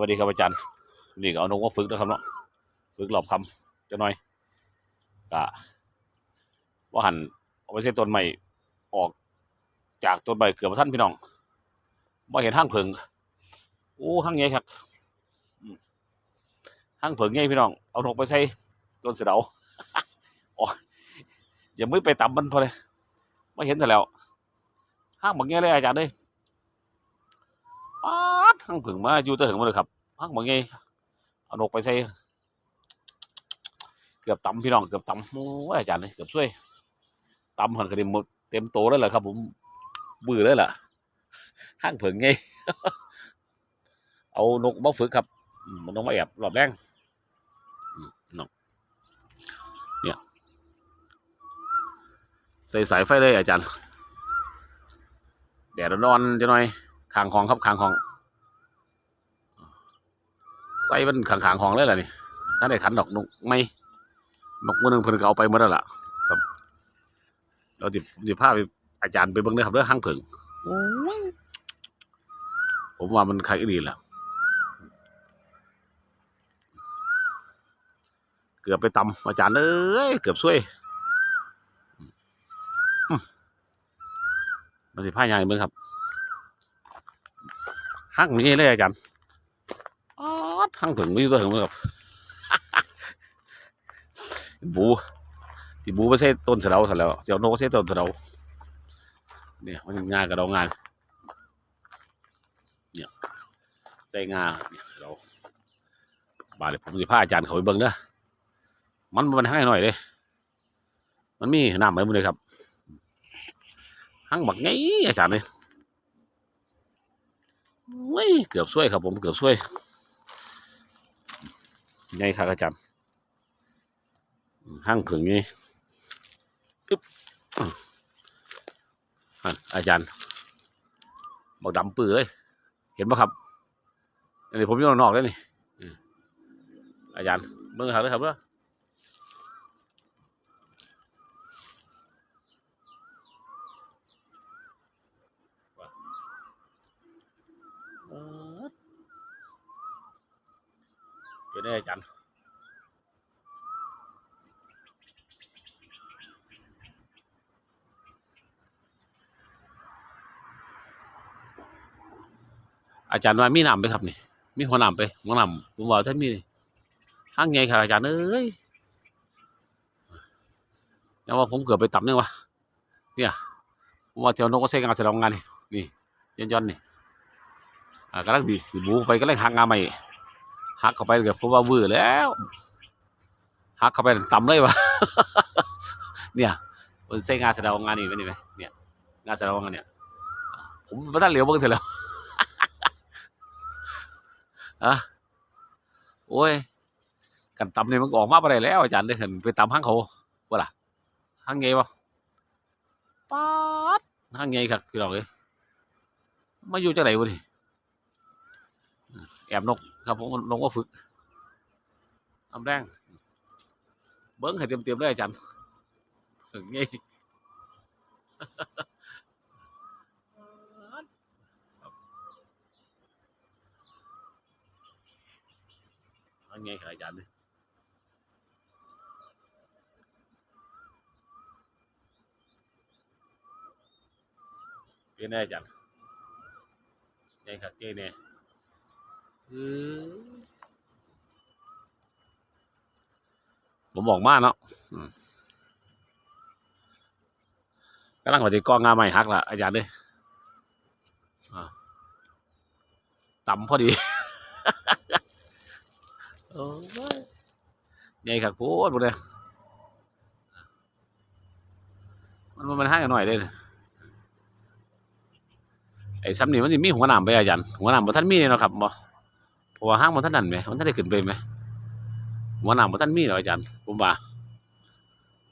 วัสดีครับอาจารย์นี่ก็เอานกมาฝึกนะครับเนาะฝึกหลอบคำจะหน่อยกะว่าหันเอาไปเส้นต้นใหม่ออกจากต้นใบเกือบท่านพี่น้องว่าเห็นห้างเพิงโอ้ห้างใหญ่ครับห้างเพิงใหญ่พี่น้องเอานกไปใส่ต้นเสดาโอ้ยอย่าไมือไปต่ำมันพอเลยม่เห็นแต่แล้วห้างบางแง่เลยอาจารย์เลย ป๊าดห้งเพิงมาอยู่แตะถึงมาเลยครับพักบางไงเอานกไปใส่เกือบตำพี่น้องเกือบตำโอ้ยอาจารย์เลยเกือบช่วยตำหันกระดิ่งหมดเต็มโตแล้วแหละครับ ผมบื้อแล้วล่ะห้างเผิงไงเอานกมาฝึกครับมันต้องมาแอบหลอบแรงน้องเนี่ยใส่สายไฟเลยอาจารย์แดดร้อนจะหน่อย คางของครับคางของใส่มันขังๆของเลยล่ะนี่ถ้าได้ขันดอกนกไม่นกมือหนึงเพิ่นก็เอาไปหมดแล้วล่ะ ครับเราดิดิพาไปอาจารย์ไปเบิ่งเด้อครับเรื่องห้างเผิงโอ้ยผมว่ามันใครก็ดีแหละเกือบไปตำอาจารย์เอ้ยเกือบช่วยอืมมาสิผ้าใหญ่เบิ่งครับ ห้างนี้เลยอาจารย์อ๋อทั้งถึงมีตัวถึงมือกับบูที่บูไม่ใช่ต้นสะเดาสะแล้วเจ้าโนกใช่ต้นสะเดาเนี่ยมันงานกับเรางานเนี่ยใส่งาเนี่ยเราบาดเลยผมจะพาอาจารย์เขาไปเบิ่งเด้อมันมันให้หน่อยเลยมันมีน้ำไหมมึงเลยครับหั่งบักไงอาจารย์เลย เว้ยเกือบช่วยครับผมเกือบช่วยไงครับอาจารย์ห้างผึ่งนี่อึ๊บอาจารย์บอกดำปื้อเลยเห็นปะครับอันนี้ผมอยู่ข้างนอกเลยนี่อาจารย์เบิ่งหาเลยครับเด้อเอิ้ด เป็นไงอาจารย์อาจารย์ว่ามีน้ำไปครับนี่มีหัวน้ำไปหัวน้ำผมว่าท่านมีห้างไงครับอาจารย์เอ้ยยังว่าผมเกือบไปต่ำเนี่ยวะเนี่ยผมว่าเที่ยวนกก็ใช้งานแสดงงานนี่นี่ย้อนๆนี่อ่ากำลังดีบูไปก็เลยหักงานใหม่ หักเข้าไปเกือบผมว่าเวือแล้วหักเข้าไปต่ำเลยวะเนี่ยมันใช้งานแสดงงานนี่ไหมนี่ไหมเนี่ย งานแสดงงานเนี่ย ผมม่ทันเหลียวเบิ่งเสร็จแล้วอะโอ้ยกันตำนี่ยมันก็ออกมาไปได้แล้วอาจารย์ได้เห็นไปตำห้างเขาว่าล่ะห้างไงวะป๊าดห้างไงครับพี่น้องเอ้ยมาอยู่จังไหนวะนี่แอบนก ครับผมนกว่าฝึกอำแรงเบิ้งให้เตรียมๆเลยอาจารย์งไงห้างไงครับอาจารย์นี่เป็นไงอาจารย์ไงครับเจเนี่ย ผมบอกมากเนาะกำลังว่าจะกองงาใหม่ฮักล่ะอาจารย์เด้ยอ่าต่ำพอดีโอ้ยใหญ่ครับโคตรหมดเลยมันมันให้กันหน่อยเลยไอ้ซ้ำนี่มันสิมีหัวหนามไปอาจารย์หัวหนามบ่ท่านมีเนาะครับบ่ ว่าห้างบ่ท่านนั่นไหมมันท่านได้ขึ้นไปไหมหัวหนามบ่ท่านมีเหรออาจารย์ผมว่า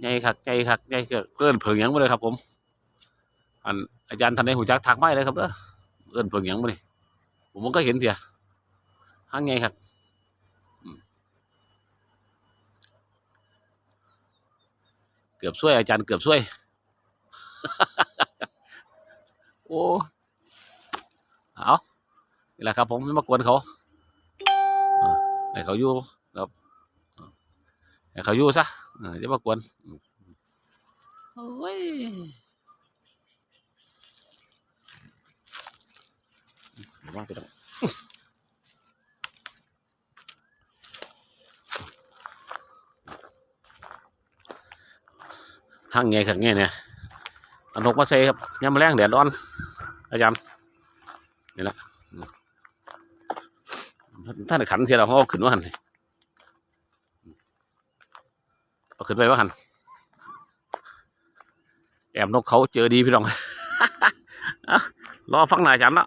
ใหญ่คักใหญ่คักใหญ่เกินเกินเผิงยังบ่เลยครับ ผม อันอาจารย์ท่านใดหูจักทักมาเลยครับเด้อเอิ้นเผิงยังบ่นี่ผมมันก็เห็นเสียห้างใหญ่ครับเกือบช่วยอาจารย์เกือบช่วย โอ้เอานี่แหละครับผมไม่มากวนเขา ให้เขาอยู่ครับให้เขาอยู่ซะเอออย่ามากวนโอ้ยว่าไปต้องห่างไงขังไงเนี่ยเอันนกมาใส่ครับยามมาแรงแดดร้อน อาจารย์นี่แหละ ท่านขันเสียเราเขาขึ้นว่าหันเอาขึ้นไปว่าหันแอบนกเขาเจอดีพี่น้องรอฟังหนายอาจารย์ละ